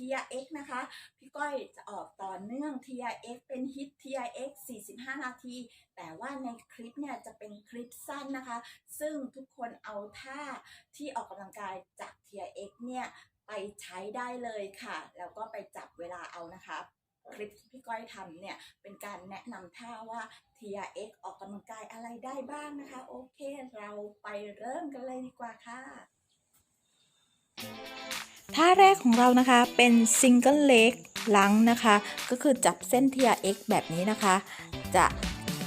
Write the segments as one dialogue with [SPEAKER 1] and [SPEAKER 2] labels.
[SPEAKER 1] TRX นะคะ พี่ก้อยจะออกต่อเนื่อง TRX เป็นฮิต TRX 45 นาที แต่ว่าในคลิปเนี่ยจะเป็นคลิปสั้นนะคะ ซึ่งทุกคนเอาท่าที่ออกกำลังกายจาก TRX เนี่ยไปใช้ได้เลยค่ะ แล้วก็ไปจับเวลาเอานะคะคลิปที่พี่ก้อยทำเนี่ย เป็นการแนะนำท่าว่า TRX ออกกำลังกายอะไรได้บ้างนะคะ โอเค เราไปเริ่มกันเลยดีกว่าค่ะ
[SPEAKER 2] ท่าแรกของเรานะคะเป็นซิงเกิลเล็กลังนะคะ ก็คือจับเส้น TRX แบบนี้นะคะ จะ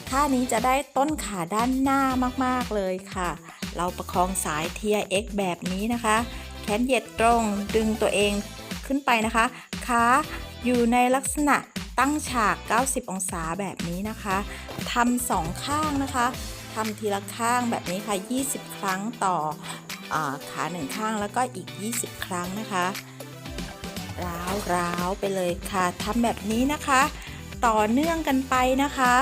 [SPEAKER 2] ท่านี้จะได้ต้นขาด้านหน้ามากๆเลยค่ะ เราประคองสาย TRX แบบนี้นะคะ แขนเหยียดตรงดึงตัวเองขึ้นไปนะคะขาอยู่ในลักษณะตั้งฉาก 90 องศาแบบนี้นะคะทำสองข้างนะคะทำทีละข้างแบบนี้ค่ะ 20 ครั้งต่อ ขาหนึ่งข้างแล้วก็อีก 20 ครั้งนะคะร้าวร้าวไปเลยค่ะทำแบบนี้นะคะ ต่อเนื่องกันไปนะคะ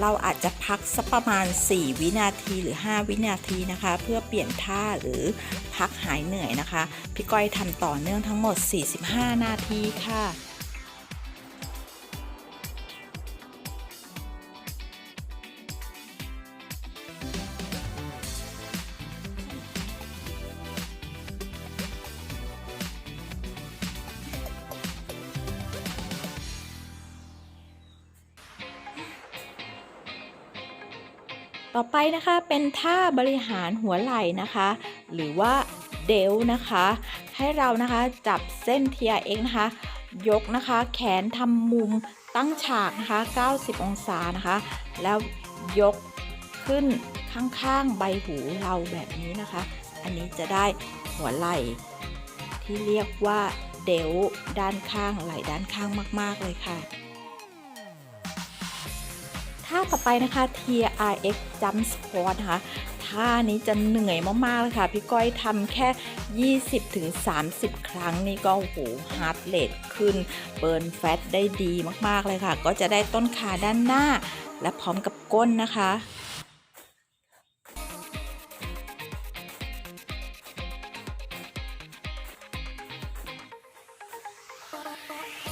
[SPEAKER 2] เราอาจจะพักสักประมาณ 4 วินาทีหรือ 5 วินาทีนะคะ เพื่อเปลี่ยนท่าหรือพักหายเหนื่อยนะคะ พี่ก้อยทำต่อเนื่องทั้งหมด 45 นาทีค่ะ ต่อไปนะคะเป็นท่าบริหารหัวไหล่นะคะ หรือว่าเดลนะคะ ให้เรานะคะจับเส้น TRX นะคะ ยกนะคะแขนทำมุมตั้งฉากนะคะ 90 องศานะคะ แล้วยกขึ้นข้างๆใบหูเราแบบนี้นะคะ อันนี้จะได้หัวไหล่ ที่เรียกว่าเดลด้านข้างไหล่ด้านข้างมาก ๆ เลยค่ะาต่อไปนะคะ TRX Jump Squat นะคะท่านี้จะเหนื่อยมากๆเลยค่ะ พี่ก้อยทำแค่ 20-30 ครั้งนี่ก็โอ้โหฮาร์ดเรทขึ้น เบิร์นแฟตได้ดีมากๆเลยค่ะ ก็จะได้ต้นขาด้านหน้า และพร้อมกับก้นนะคะ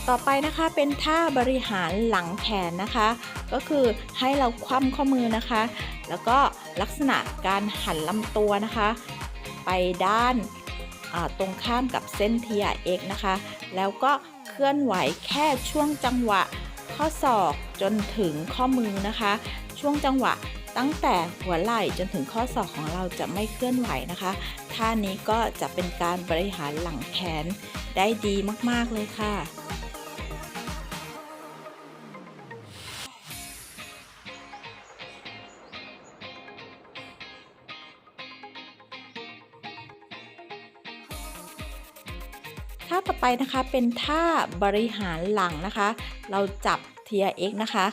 [SPEAKER 2] ต่อไปนะคะเป็นท่าบริหารหลังแขนนะคะ ก็คือให้เราคว่ำข้อมือนะคะ แล้วก็ลักษณะการหันลำตัวนะคะ ไปด้านาตรงข้ามกับเส้น TRX นะคะ แล้วก็เคลื่อนไหวแค่ช่วงจังหวะข้อศอกจนถึงข้อมือนะคะ ช่วงจังหวะตั้งแต่หัวไหล่จนถึงข้อศอกของเราจะไม่เคลื่อนไหวนะคะท่านี้ก็จะเป็นการบริหารหลังแขนได้ดีมาก ๆ เลยค่ะ ต่อไปนะคะเป็นท่าบริหารหลังนะคะ เราจับ TRX นะคะ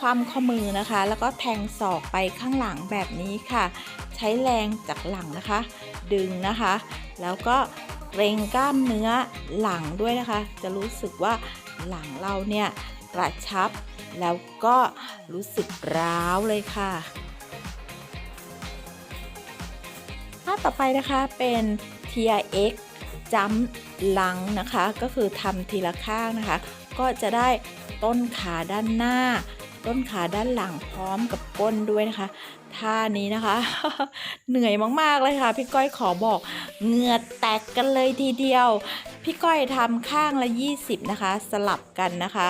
[SPEAKER 2] ความข้อมือนะคะ แล้วก็แทงศอกไปข้างหลังแบบนี้ค่ะ ใช้แรงจากหลังนะคะ ดึงนะคะ แล้วก็เกรงกล้ามเนื้อหลังด้วยนะคะ จะรู้สึกว่าหลังเราเนี่ยกระชับ แล้วก็รู้สึกร้าวเลยค่ะท่าต่อไปนะคะเป็น TRX จำหลังนะคะ ก็คือทำทีละข้างนะคะ ก็จะได้ต้นขาด้านหน้า ต้นขาด้านหลังพร้อมกับก้นด้วยนะคะ ท่านี้นะคะ เหนื่อยมากๆเลยค่ะ พี่ก้อยขอบอกเหงื่อแตกกันเลยทีเดียว พี่ก้อยทำข้างละ 20 นะคะ สลับกันนะคะ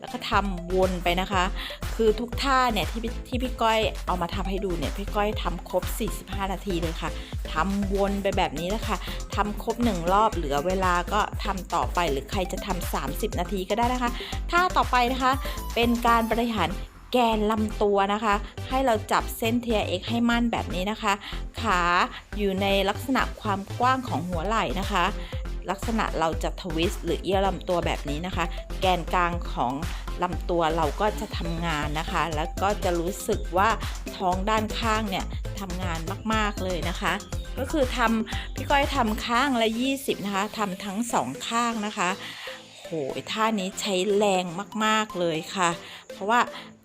[SPEAKER 2] แล้วก็ทำวนไปนะคะ คือทุกท่าเนี่ยที่ที่พี่ก้อยเอามาทำให้ดูเนี่ยพี่ก้อยทำครบ 45 นาทีเลยค่ะทำวนไปแบบนี้นะคะทำครบหนึ่งรอบเหลือเวลาก็ทำต่อไปหรือใครจะทำ30 นาทีก็ได้นะคะท่าต่อไปนะคะ เป็นการบริหาร แกนลำตัวนะคะ ให้เราจับเส้น TRX ให้มั่นแบบนี้นะคะ ขาอยู่ในลักษณะความกว้างของหัวไหล่นะคะ ลักษณะเราจะทวิสต์หรือเอียงลำตัวแบบนี้นะคะ แกนกลางของลำตัวเราก็จะทำงานนะคะ แล้วก็จะรู้สึกว่าท้องด้านข้างเนี่ยทำงานมาก ๆ เลยนะคะ ก็คือทำพี่ก้อยทำข้างละ 20 นะคะทำทั้งสองข้างนะคะโหยท่านี้ใช้แรงมาก ๆ เลยค่ะ เพราะว่า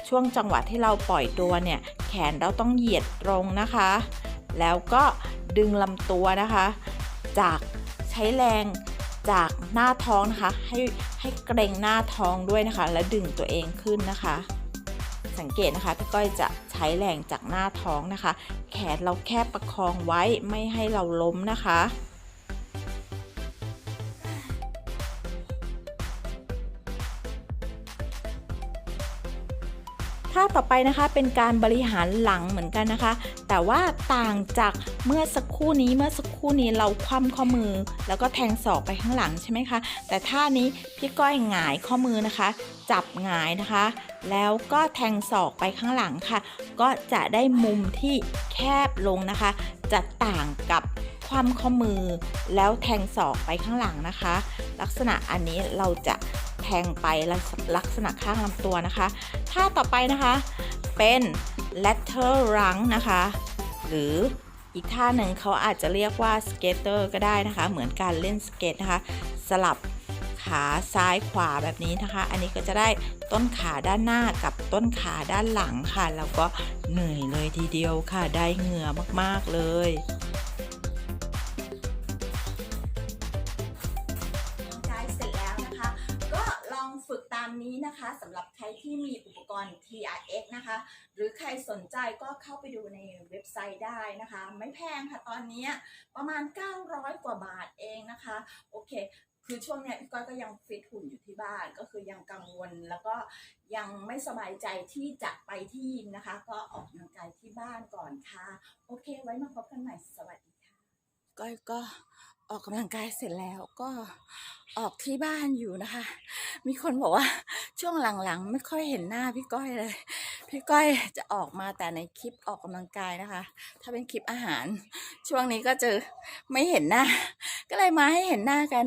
[SPEAKER 2] ช่วงจังหวะที่เราปล่อยตัวเนี่ยแขนเราต้องเหยียดตรงนะคะ แล้วก็ดึงลำตัวนะคะ จากใช้แรงจากหน้าท้องนะคะ ให้ให้เกรงหน้าท้องด้วยนะคะ แล้วดึงตัวเองขึ้นนะคะ สังเกตนะคะพี่ก้อยจะใช้แรงจากหน้าท้องนะคะ แขนเราแค่ประคองไว้ไม่ให้เราล้มนะคะ ท่าต่อไปนะคะเป็นการบริหารหลังเหมือนกันนะคะ แต่ว่าต่างจากเมื่อสักครู่นี้เมื่อสักครู่นี้เราคว่ำข้อมือ แล้วก็แทงศอกไปข้างหลังใช่ไหมคะ แต่ท่านี้พี่ก้อยหงายข้อมือนะคะ จับหงายนะคะ แล้วก็แทงศอกไปข้างหลังค่ะ ก็จะได้มุมที่แคบลงนะคะ จะต่างกับคว่ำข้อมือ แล้วแทงศอกไปข้างหลังนะคะ ลักษณะอันนี้เราจะ ทงไปลักษณะข้างลำตัวนะคะ ท่าต่อไปนะคะเป็น lateral rung นะคะ หรืออีกท่าหนึ่งเขาอาจจะเรียกว่า skater ก็ได้นะคะ เหมือนการเล่นสเก็ตนะคะ สลับขาซ้ายขวาแบบนี้นะคะ อันนี้ก็จะได้ต้นขาด้านหน้ากับต้นขาด้านหลังค่ะ แล้วก็เหนื่อยเลยทีเดียวค่ะ ได้เหงื่อมากๆเลย
[SPEAKER 1] นี้นะคะสำหรับใครที่มีอุปกรณ์ TRX นะคะ หรือใครสนใจก็เข้าไปดูในเว็บไซต์ได้นะคะ ไม่แพงค่ะตอนนี้ประมาณ 900 กว่าบาทเองนะคะ โอเค คือช่วงเนี้ยพี่ก้อยก็ยังฟิตหุ่นอยู่ที่บ้านก็คือยังกังวลแล้วก็ยังไม่สบายใจที่จะไปที่ยิมนะคะ ก็ออกกำลังกายที่บ้านก่อนค่ะ โอเค ไว้มาพบกันใหม่สวัสดีค่ะก้อยก็ ออกกำลังกายเสร็จแล้วก็ออกที่บ้านอยู่นะคะ มีคนบอกว่าช่วงหลังๆ ไม่ค่อยเห็นหน้าพี่ก้อยเลย พี่ก้อยจะออกมาแต่ในคลิปออกกำลังกายนะคะ ถ้าเป็นคลิปอาหาร ช่วงนี้ก็จะไม่เห็นหน้า ก็เลยมาให้เห็นหน้ากัน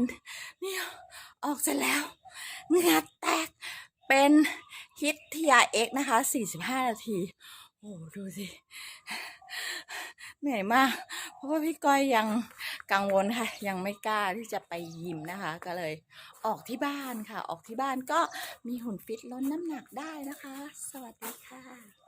[SPEAKER 1] นี่ออกเสร็จแล้วเงือแตกเป็นฮิต TRX นะคะ 45 นาที โอ้ดูสิ เหนื่อยมาก เพราะว่าพี่ก้อยยังกังวลค่ะ ยังไม่กล้าที่จะไปยิมนะคะ ก็เลยออกที่บ้านค่ะ ออกที่บ้านก็มีหุ่นฟิตลดน้ำหนักได้นะคะ สวัสดีค่ะ